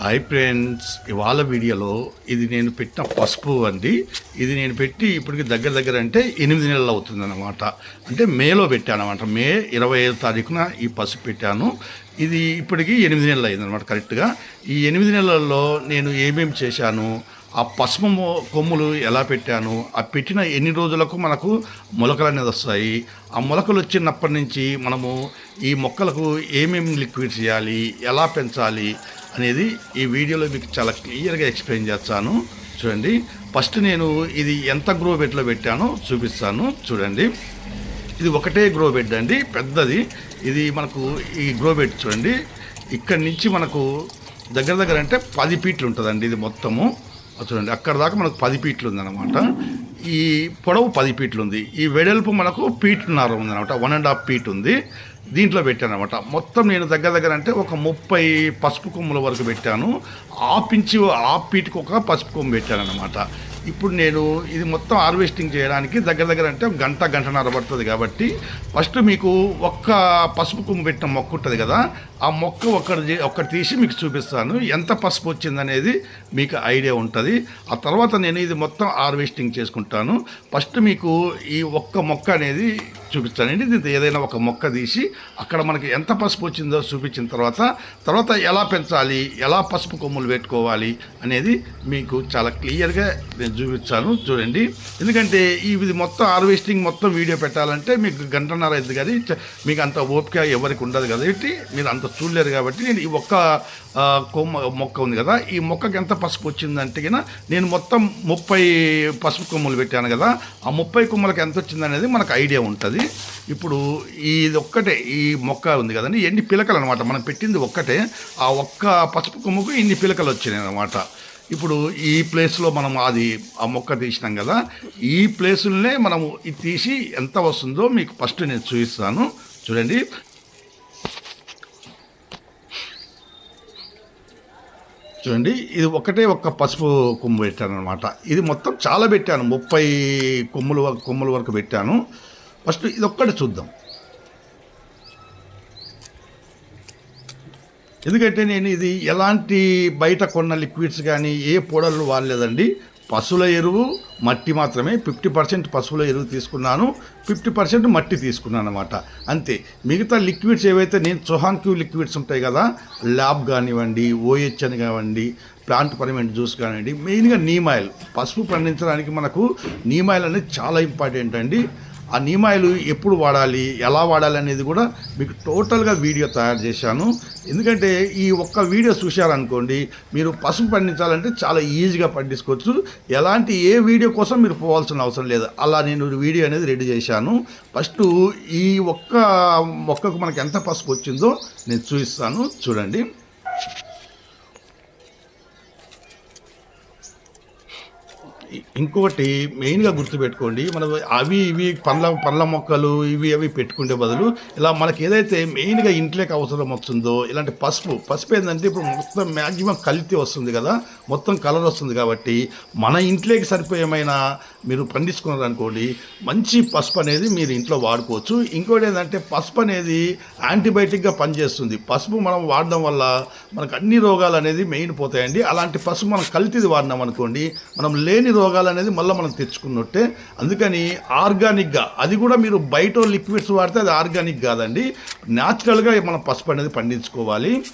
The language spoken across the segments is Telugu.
హాయ్ ఫ్రెండ్స్ ఇవాళ వీడియోలో ఇది నేను పెట్టిన పసుపు అండి. ఇది నేను పెట్టి ఇప్పటికి దగ్గర దగ్గర అంటే ఎనిమిది నెలలు అవుతుంది అనమాట అంటే మేలో పెట్టాను అనమాట మే ఇరవై ఐదు తారీఖున ఈ పసుపు పెట్టాను. ఇది ఇప్పటికి ఎనిమిది నెలలు అయింది అనమాట కరెక్ట్గా. ఈ ఎనిమిది నెలల్లో నేను ఏమేమి చేశాను? ఆ పసుపు కొమ్ములు ఎలా పెట్టాను? ఆ పెట్టిన ఎన్ని రోజులకు మనకు మొలకలు అనేది వస్తాయి? ఆ మొలకలు వచ్చినప్పటి నుంచి మనము ఈ మొక్కలకు ఏమేమి లిక్విడ్ చేయాలి? ఎలా పెంచాలి? అనేది ఈ వీడియోలో మీకు చాలా క్లియర్గా ఎక్స్ప్లెయిన్ చేస్తాను. చూడండి. ఫస్ట్ నేను ఇది ఎంత గ్రో బెడ్లో పెట్టానో చూపిస్తాను. చూడండి. ఇది ఒకటే గ్రో బెడ్ అండి. పెద్దది. ఇది మనకు ఈ గ్రో బెడ్ చూడండి. ఇక్కడి నుంచి మనకు దగ్గర దగ్గర అంటే పది ఫీట్లు ఉంటుందండి ఇది మొత్తము. చూడండి. అక్కడ దాకా మనకు పది ఫీట్లు ఉందన్నమాట. ఈ పొడవు పది ఫీట్లు ఉంది. ఈ వెడల్పు మనకు ఫీట్న్నర ఉందన్నమాట. వన్ అండ్ హాఫ్ ఫీట్ ఉంది. దీంట్లో పెట్టాను అనమాట మొత్తం నేను దగ్గర దగ్గర అంటే ఒక ముప్పై పసుపు కొమ్ముల వరకు పెట్టాను. ఆపించి ఇంచు ఒక పసుపు కొమ్ము పెట్టాను అనమాట ఇప్పుడు నేను ఇది మొత్తం హార్వెస్టింగ్ చేయడానికి దగ్గర దగ్గర అంటే గంట గంటన్నర పడుతుంది కాబట్టి ఫస్ట్ మీకు ఒక్క పసుపు కొమ్ము పెట్టిన మొక్క ఉంటుంది కదా ఆ మొక్క ఒక్కటి ఒకటి ఒక్కటి తీసి మీకు చూపిస్తాను. ఎంత పసుపు వచ్చిందనేది మీకు ఐడియా ఉంటుంది. ఆ తర్వాత నేను ఇది మొత్తం హార్వెస్టింగ్ చేసుకుంటాను. ఫస్ట్ మీకు ఈ ఒక్క మొక్క అనేది చూపిస్తానండి ఇది ఏదైనా ఒక మొక్క తీసి అక్కడ మనకి ఎంత పసుపు వచ్చిందో చూపించిన తర్వాత తర్వాత ఎలా పెంచాలి ఎలా పసుపు కొమ్ములు పెట్టుకోవాలి అనేది మీకు చాలా క్లియర్గా నేను చూపించాను చూడండి. ఎందుకంటే ఇది మొత్తం హార్వెస్టింగ్ మొత్తం వీడియో పెట్టాలంటే మీకు గంటన్నర అయింది కానీ మీకు అంత ఓపిక ఎవరికి ఉండదు కాబట్టి మీరు అంత చూడలేరు కాబట్టి నేను ఈ ఒక్క కొమ్మ మొక్క ఉంది కదా. ఈ మొక్కకి ఎంత పసుపు వచ్చిందంటే నేను మొత్తం ముప్పై పసుపు కొమ్ములు పెట్టాను కదా. ఆ ముప్పై కొమ్మలకు ఎంత వచ్చిందనేది మనకు ఐడియా ఉంటుంది. ఇప్పుడు ఇది ఒక్కటే ఈ మొక్క ఉంది కదండి ఎన్ని పిలకలు అనమాట మనం పెట్టింది ఒక్కటే. ఆ ఒక్క పసుపు కొమ్మకు ఇన్ని పిలకలు వచ్చినాయి అనమాట ఇప్పుడు ఈ ప్లేస్లో మనం అది ఆ మొక్క తీసినాం కదా ఈ ప్లేసులనే మనము ఇది తీసి ఎంత వస్తుందో మీకు ఫస్ట్ నేను చూపిస్తాను. చూడండి. చూడండి ఇది ఒకటే ఒక్క పసుపు కొమ్ము పెట్టాను అనమాట ఇది మొత్తం చాలా పెట్టాను ముప్పై కొమ్ములు వరకు కొమ్ముల వరకు పెట్టాను. ఫస్ట్ ఇది ఒక్కటి చూద్దాం. ఎందుకంటే నేను ఇది ఎలాంటి బయట కొన్న లిక్విడ్స్ కానీ ఏ పొడలు వాడలేదండి. పశువుల ఎరువు మట్టి మాత్రమే. ఫిఫ్టీ పర్సెంట్ పశువుల ఎరువు తీసుకున్నాను. ఫిఫ్టీ పర్సెంట్ మట్టి తీసుకున్నాను అనమాట అంతే. మిగతా లిక్విడ్స్ ఏవైతే నేను చొహాన్ క్యూ లిక్విడ్స్ ఉంటాయి కదా ల్యాబ్ కానివ్వండి ఓహెచ్ అని కానివ్వండి ప్లాంట్ పర్మెంట్ జ్యూస్ కానివ్వండి మెయిన్గా నీమాయిల్ పసుపు పండించడానికి మనకు నీమాయిల్ అనేది చాలా ఇంపార్టెంట్ అండి. ఆ నీమాయిలు ఎప్పుడు వాడాలి ఎలా వాడాలి అనేది కూడా మీకు టోటల్గా వీడియో తయారు చేశాను. ఎందుకంటే ఈ ఒక్క వీడియో చూశారనుకోండి మీరు పసుపు పండించాలంటే చాలా ఈజీగా పండించుకోవచ్చు. ఎలాంటి ఏ వీడియో కోసం మీరు పోవాల్సిన అవసరం లేదు. అలా నేను వీడియో అనేది రెడీ చేశాను. ఫస్ట్ ఈ ఒక్క మొక్కకు మనకు ఎంత పసుపు వచ్చిందో నేను చూపిస్తాను. చూడండి. ఇంకొకటి మెయిన్గా గుర్తుపెట్టుకోండి మనం అవి ఇవి పండ్ల పండ్ల మొక్కలు ఇవి అవి పెట్టుకునే బదులు ఇలా మనకి ఏదైతే మెయిన్గా ఇంట్లోకి అవసరం వస్తుందో ఇలాంటి పసుపు పసుపు ఏంటంటే ఇప్పుడు మొత్తం మ్యాక్సిమం కల్తీ వస్తుంది కదా మొత్తం కలర్ వస్తుంది కాబట్టి మన ఇంట్లోకి సరిపోయేమైనా మీరు పండించుకున్నారు అనుకోండి మంచి పసుపు అనేది మీరు ఇంట్లో వాడుకోవచ్చు. ఇంకోటి ఏంటంటే పసుపు అనేది యాంటీబయాటిక్గా పనిచేస్తుంది. పసుపు మనం వాడడం వల్ల మనకు అన్ని రోగాలు అనేది మెయిన్ పోతాయండి. అలాంటి పసుపు మనం కల్తీది వాడినాం అనుకోండి మనం లేని రోగాలు అనేది మళ్ళీ మనం తెచ్చుకున్నట్టే. అందుకని ఆర్గానిక్గా అది కూడా మీరు బయట లిక్విడ్స్ వాడితే అది ఆర్గానిక్ కాదండి. న్యాచురల్గా మనం పసుపు అనేది పండించుకోవాలి.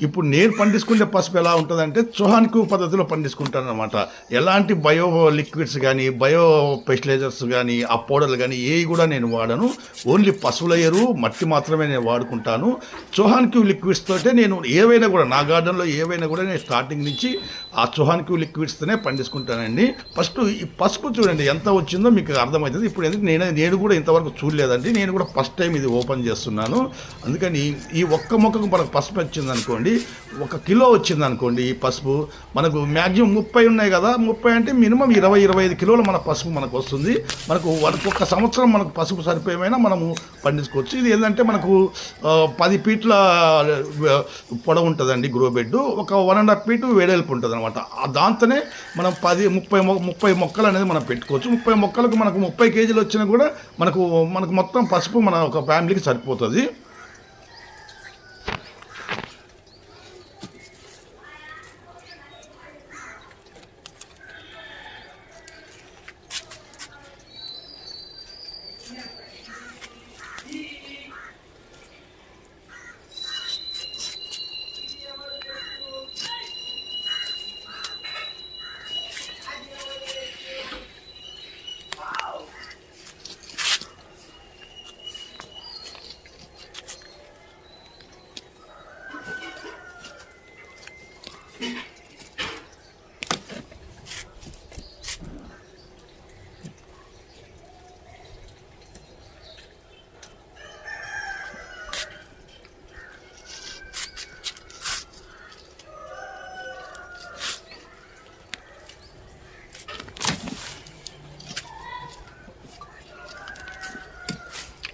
ఇప్పుడు నేను పండించుకునే పసుపు ఎలా ఉంటుందంటే చొహాన్కు పద్ధతిలో పండించుకుంటాను అనమాట ఎలాంటి బయో లిక్విడ్స్ కానీ బయో ఫెర్టిలైజర్స్ కానీ ఆ పౌడర్లు కానీ ఏవి కూడా నేను వాడను. ఓన్లీ పశువుల ఎరువు మట్టి మాత్రమే నేను వాడుకుంటాను. చొహాన్క్యూ లిక్విడ్స్ తోటే నేను ఏవైనా కూడా నా గార్డెన్లో ఏవైనా కూడా నేను స్టార్టింగ్ నుంచి ఆ చొహాన్క్యూ లిక్విడ్స్తోనే పండించుకుంటానండి. ఫస్ట్ ఈ పసుపు చూడండి ఎంత వచ్చిందో మీకు అర్థమవుతుంది. ఇప్పుడు ఎందుకు నేను నేను కూడా ఇంతవరకు చూడలేదండి. నేను కూడా ఫస్ట్ టైం ఇది ఓపెన్ చేస్తున్నాను. అందుకని ఈ ఒక్క మొక్కకు మనకు పసుపు వచ్చింది అనుకోండి ఒక కిలో వచ్చింది అనుకోండి ఈ పసుపు మనకు మ్యాక్సిమం ముప్పై ఉన్నాయి కదా ముప్పై అంటే మినిమం ఇరవై ఇరవై ఐదు కిలోలు మన పసుపు మనకు వస్తుంది. మనకు మనకు ఒక సంవత్సరం మనకు పసుపు సరిపోయేమైనా మనము పండించుకోవచ్చు. ఇది ఏంటంటే మనకు పది ఫీట్ల పొడవు ఉంటుందండి గ్రో బెడ్ ఒక వన్ అండ్ హాఫ్ ఫీట్ వేడెల్పు ఉంటుంది అనమాట దాంతోనే మనం పది ముప్పై ముప్పై మొక్కలు అనేది మనం పెట్టుకోవచ్చు. ముప్పై మొక్కలకు మనకు ముప్పై కేజీలు వచ్చినా కూడా మనకు మనకు మొత్తం పసుపు మన ఒక ఫ్యామిలీకి సరిపోతుంది.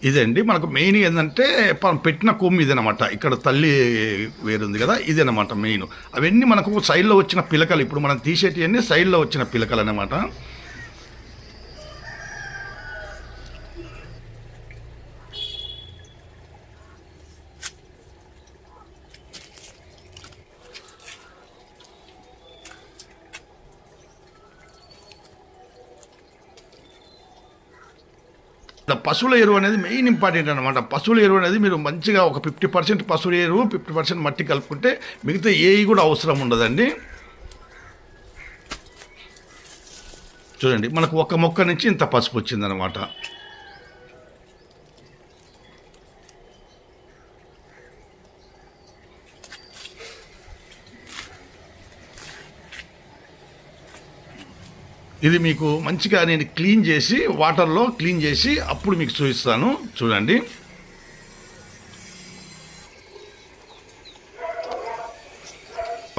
ఇదండి. మనకు మెయిన్ ఏంటంటే మనం పెట్టిన కొమ్ము ఇదనమాట ఇక్కడ తల్లి వేరుంది కదా ఇదనమాట మెయిన్. అవన్నీ మనకు సైడ్లో వచ్చిన పిలకలు. ఇప్పుడు మనం తీసేటివన్నీ సైడ్లో వచ్చిన పిలకలు అనమాట పశువుల ఎరువు అనేది మెయిన్ ఇంపార్టెంట్ అనమాట పశువుల ఎరువు అనేది మీరు మంచిగా ఒక ఫిఫ్టీ పర్సెంట్ పశువుల ఎరువు ఫిఫ్టీ పర్సెంట్ మట్టి కలుపుకుంటే మిగతా ఏవి కూడా అవసరం ఉండదండి. చూడండి మనకు ఒక మొక్క నుంచి ఇంత పసుపు వచ్చిందనమాట ఇది మీకు మంచిగా నేను క్లీన్ చేసి వాటర్లో క్లీన్ చేసి అప్పుడు మీకు చూపిస్తాను. చూడండి.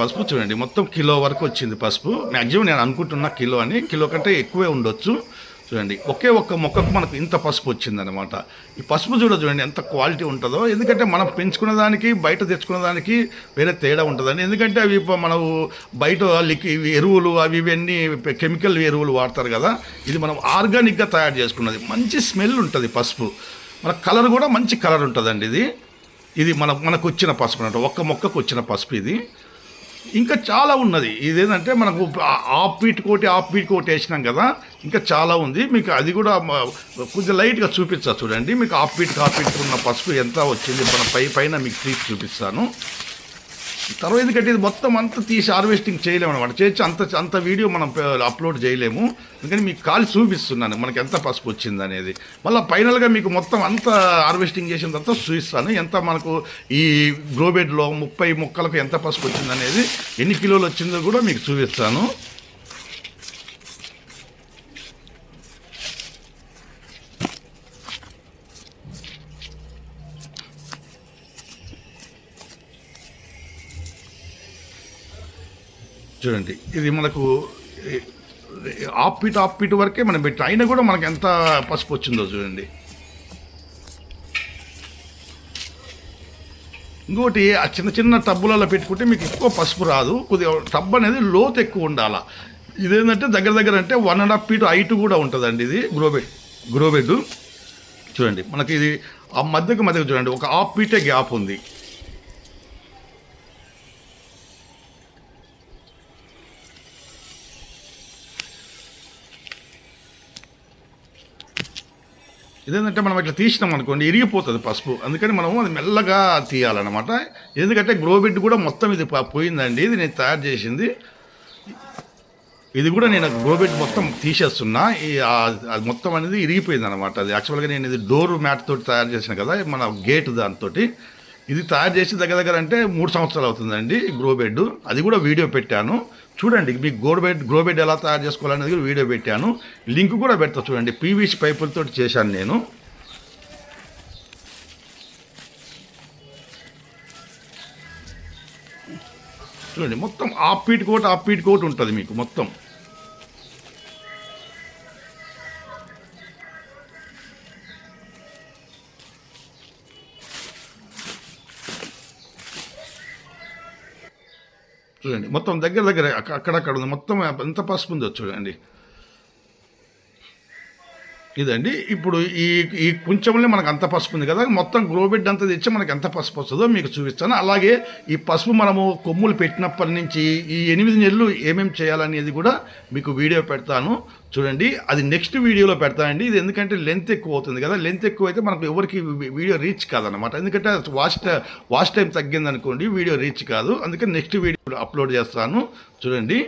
పసుపు చూడండి. మొత్తం కిలో వరకు వచ్చింది పసుపు. మ్యాక్సిమం నేను అనుకుంటున్న కిలో అని. కిలో కంటే ఎక్కువే ఉండొచ్చు. చూడండి ఒకే ఒక్క మొక్కకు మనకు ఇంత పసుపు వచ్చిందనమాట ఈ పసుపు చూడ చూడండి ఎంత క్వాలిటీ ఉంటుందో. ఎందుకంటే మనం పెంచుకున్న దానికి బయట తెచ్చుకున్న దానికి వేరే తేడా ఉంటుందండి. ఎందుకంటే అవి మనం బయట ఇవి ఎరువులు అవి ఇవన్నీ కెమికల్ ఎరువులు వాడతారు కదా. ఇది మనం ఆర్గానిక్గా తయారు చేసుకున్నది. మంచి స్మెల్ ఉంటుంది పసుపు. మన కలర్ కూడా మంచి కలర్ ఉంటుందండి ఇది. ఇది మన మనకు వచ్చిన పసుపు అనమాట ఒక్క మొక్కకు వచ్చిన పసుపు ఇది. ఇంకా చాలా ఉన్నది. ఇదేంటంటే మనకు ఆఫ్ బీట్ కోటి ఆఫ్ బీట్ కోటి వేసినాం కదా ఇంకా చాలా ఉంది. మీకు అది కూడా కొంచెం లైట్గా చూపించా చూడండి. మీకు ఆఫ్ బీట్ ఆఫ్ బీట్ ఉన్న పసుపు ఎంత వచ్చింది? మన పై పైన మీకు తీసి చూపిస్తాను. తర్వాత ఎందుకంటే ఇది మొత్తం అంతా తీసి హార్వెస్టింగ్ చేయలేము అనమాట చేసి అంత అంత వీడియో మనం అప్లోడ్ చేయలేము. అందుకని మీకు కాల్ చూపిస్తున్నాను. మనకి ఎంత పసుపు వచ్చింది అనేది. మళ్ళీ ఫైనల్గా మీకు మొత్తం అంత హార్వెస్టింగ్ చేసిన తర్వాత చూపిస్తాను. ఎంత మనకు ఈ గ్రోబెడ్లో ముప్పై మొక్కలకు ఎంత పసుపు వచ్చింది అనేది ఎన్ని కిలోలు వచ్చిందో కూడా మీకు చూపిస్తాను. చూడండి ఇది మనకు ఏ- ఆఫ్ ఫీట్ ఆఫ్ ఫీట్ వరకే మనం పెట్టి అయినా కూడా మనకు ఎంత పసుపు వచ్చిందో చూడండి. ఇంకోటి ఆ చిన్న చిన్న టబ్బులలో పెట్టుకుంటే మీకు ఎక్కువ పసుపు రాదు కొద్దిగా టబ్ అనేది లోతు ఎక్కువ ఉండాల. ఇదేంటంటే దగ్గర దగ్గర అంటే one and half feet height కూడా ఉంటుందండి ఇది గ్రోబెడ్ గ్రోబెడ్ చూడండి మనకి ఇది ఆ మధ్యకు మధ్యకు చూడండి ఒక హాఫ్ ఫీటే గ్యాప్ ఉంది. ఇదేంటంటే మనం ఇట్లా తీసినాం అనుకోండి ఇరిగిపోతుంది పసుపు. అందుకని మనము అది మెల్లగా తీయాలన్నమాట. ఎందుకంటే గ్రోబెడ్ కూడా మొత్తం ఇది పోయిందండి ఇది నేను తయారు చేసింది. ఇది కూడా నేను గ్రోబెడ్ మొత్తం తీసేస్తున్నా. ఈ అది మొత్తం అనేది ఇరిగిపోయింది అనమాట అది యాక్చువల్గా నేను ఇది డోర్ మ్యాట్ తోటి తయారు చేసిన కదా మన గేట్ దాంతో ఇది తయారు చేసి దగ్గర దగ్గర అంటే మూడు సంవత్సరాలు అవుతుందండి గ్రో బెడ్ అది కూడా వీడియో పెట్టాను. చూడండి మీకు గ్రో బెడ్ బెడ్ ఎలా తయారు చేసుకోవాలనేది కూడా వీడియో పెట్టాను. లింక్ కూడా పెడతా చూడండి పీవీసీ పైపులతో చేశాను నేను. చూడండి మొత్తం half feet coat half feet coat ఉంటుంది మీకు మొత్తం. చూడండి. మొత్తం దగ్గర దగ్గర అక్కడక్కడ ఉంది. మొత్తం ఎంత పసుపు ఉందో చూడండి. ఇదండి. ఇప్పుడు ఈ ఈ కొంచెంలో మనకు అంత పసుపు ఉంది కదా మొత్తం గ్రోబెడ్ అంతా తెచ్చి మనకి ఎంత పసుపు వస్తుందో మీకు చూపిస్తాను. అలాగే ఈ పసుపు మనము కొమ్ములు పెట్టినప్పటి నుంచి ఈ ఎనిమిది నెలలు ఏమేమి చేయాలనేది కూడా మీకు వీడియో పెడతాను. చూడండి అది నెక్స్ట్ వీడియోలో పెడతానండి ఇది ఎందుకంటే లెంత్ ఎక్కువ అవుతుంది కదా లెంత్ ఎక్కువ అయితే మనకు ఎవరికి వీడియో రీచ్ కాదనమాట ఎందుకంటే వాచ్ టై- వాచ్ టైం తగ్గింది అనుకోండి వీడియో రీచ్ కాదు. అందుకని నెక్స్ట్ వీడియో అప్లోడ్ చేస్తాను. చూడండి